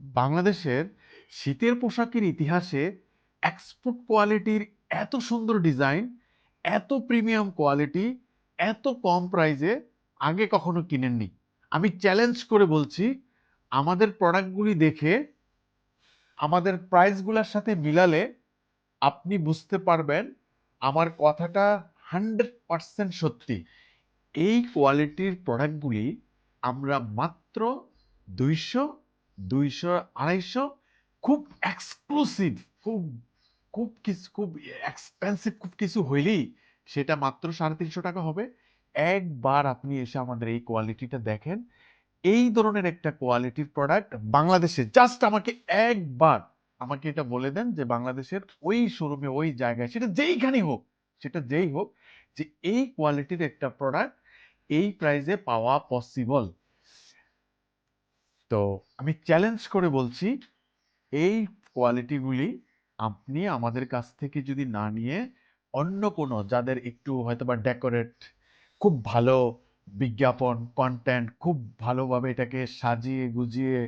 বাংলাদেশের শীতের পোশাকের ইতিহাসে এক্সপোর্ট কোয়ালিটির এত সুন্দর ডিজাইন এত প্রিমিয়াম কোয়ালিটি এত কম প্রাইজে আগে কখনো কিনেননি। আমি চ্যালেঞ্জ করে বলছি, আমাদের প্রোডাক্টগুলি দেখে, আমাদের প্রাইসগুলোর সাথে মিলালে আপনি বুঝতে পারবেন আমার কথাটা হান্ড্রেড পার্সেন্ট সত্যি। এই কোয়ালিটির প্রোডাক্টগুলি আমরা মাত্র দুইশো দুইশো, আড়াইশো খুব এক্সক্লুসিভ খুব খুব কিছু, খুব এক্সপেন্সিভ খুব কিছু হইলেই সেটা মাত্র সাড়ে তিনশো টাকা হবে। একবার আপনি এসে আমাদের এই কোয়ালিটিটা দেখেন, এই ধরনের একটা কোয়ালিটির প্রোডাক্ট বাংলাদেশে জাস্ট আমাকে একবার আমাকে এটা বলে দেন যে বাংলাদেশের ওই শোরুমে ওই জায়গায়, সেটা যেইখানেই হোক, সেটা যেই হোক, যে এই কোয়ালিটির একটা প্রোডাক্ট এই প্রাইসে পাওয়া পসিবল তো আমি চ্যালেঞ্জ করে বলছি, এই কোয়ালিটিগুলি আপনি আমাদের কাছ থেকে যদি না নিয়ে অন্য কোনো যাদের একটু হয়তো বা ডেকোরেট খুব ভালো বিজ্ঞাপন কন্টেন্ট খুব ভালোভাবে এটাকে সাজিয়ে গুজিয়ে,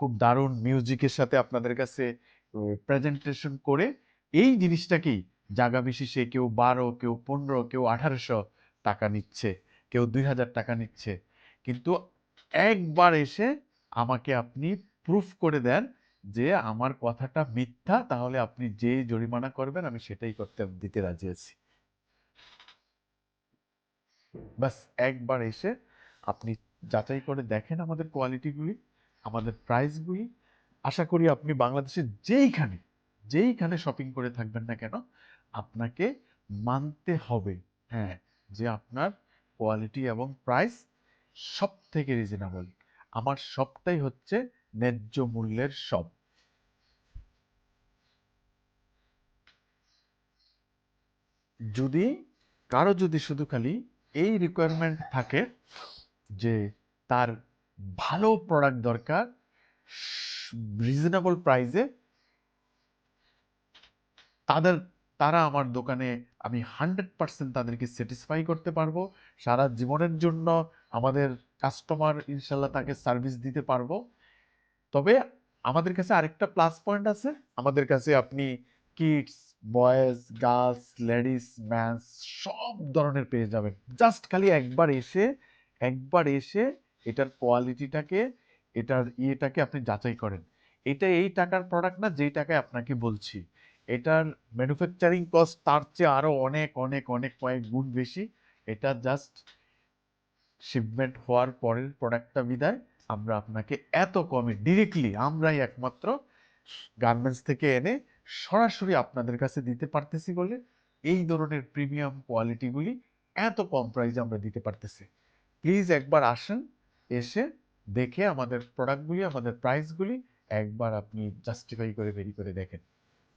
খুব দারুণ মিউজিকের সাথে আপনাদের কাছে প্রেজেন্টেশন করে এই জিনিসটাকেই জায়গা বিশেষে কেউ বারো, কেউ পনেরো, কেউ আঠারোশো টাকা নিচ্ছে, কেউ দুই হাজার টাকা নিচ্ছে। কিন্তু একবার এসে আমাকে আপনি প্রুফ করে দেন যে আমার কথাটা মিথ্যা, তাহলে আপনি যে জরিমানা করবেন আমি সেটাই করতে, দিতে রাজি আছি। বাস একবার এসে আপনি যাচাই করে দেখেন আমাদের কোয়ালিটিগুলি আমাদের প্রাইসগুলি আশা করি আপনি বাংলাদেশের যেইখানে যেইখানে শপিং করে থাকবেন না কেন, আপনাকে মানতে হবে হ্যাঁ যে আপনার কোয়ালিটি এবং প্রাইস সব থেকে রিজনেবল আমার সবটাই হচ্ছে ন্যায্য মূল্যের সব। যদি, কারও যদি শুধু খালি এই রিকোয়ারমেন্ট থাকে যে তার ভালো প্রোডাক্ট দরকার রিজনেবল প্রাইসে তাদের, তারা আমার দোকানে আমি হান্ড্রেড পার্সেন্ট তাদেরকে স্যাটিসফাই করতে পারব। সারা জীবনের জন্য আমাদের কাস্টমার ইনশাল্লাহ তাকে সার্ভিস দিতে পারব। তবে আমাদের কাছে আরেকটা প্লাস পয়েন্ট আছে। আমাদের কাছে আপনি kids boys girls ladies mans সব ধরনের পেয়ে যাবেন। জাস্ট খালি একবার এসে একবার এসে এটার কোয়ালিটিটাকে এটার ইয়েটাকে আপনি যাচাই করেন। এটা এই টাকার প্রোডাক্ট না, যেই টাকায় আপনাকে বলছি। এটার ম্যানুফ্যাকচারিং কস্ট তার চেয়ে আরও অনেক অনেক অনেক কয়েক গুণ বেশি। এটা জাস্ট শিপমেন্ট হওয়ার পরের প্রোডাক্টটা বিদায়। আমরা আপনাকে এত কমে ডিরেক্টলি আমরাই একমাত্র গার্মেন্টস থেকে এনে সরাসরি আপনাদের কাছে দিতে পারতেছি বলে এই ধরনের প্রিমিয়াম কোয়ালিটিগুলি এত কম প্রাইসে আমরা দিতে পারতেছি। প্লিজ একবার আসেন, এসে দেখে আমাদের প্রোডাক্টগুলি আমাদের প্রাইসগুলি একবার আপনি জাস্টিফাই করে বেরি করে দেখেন।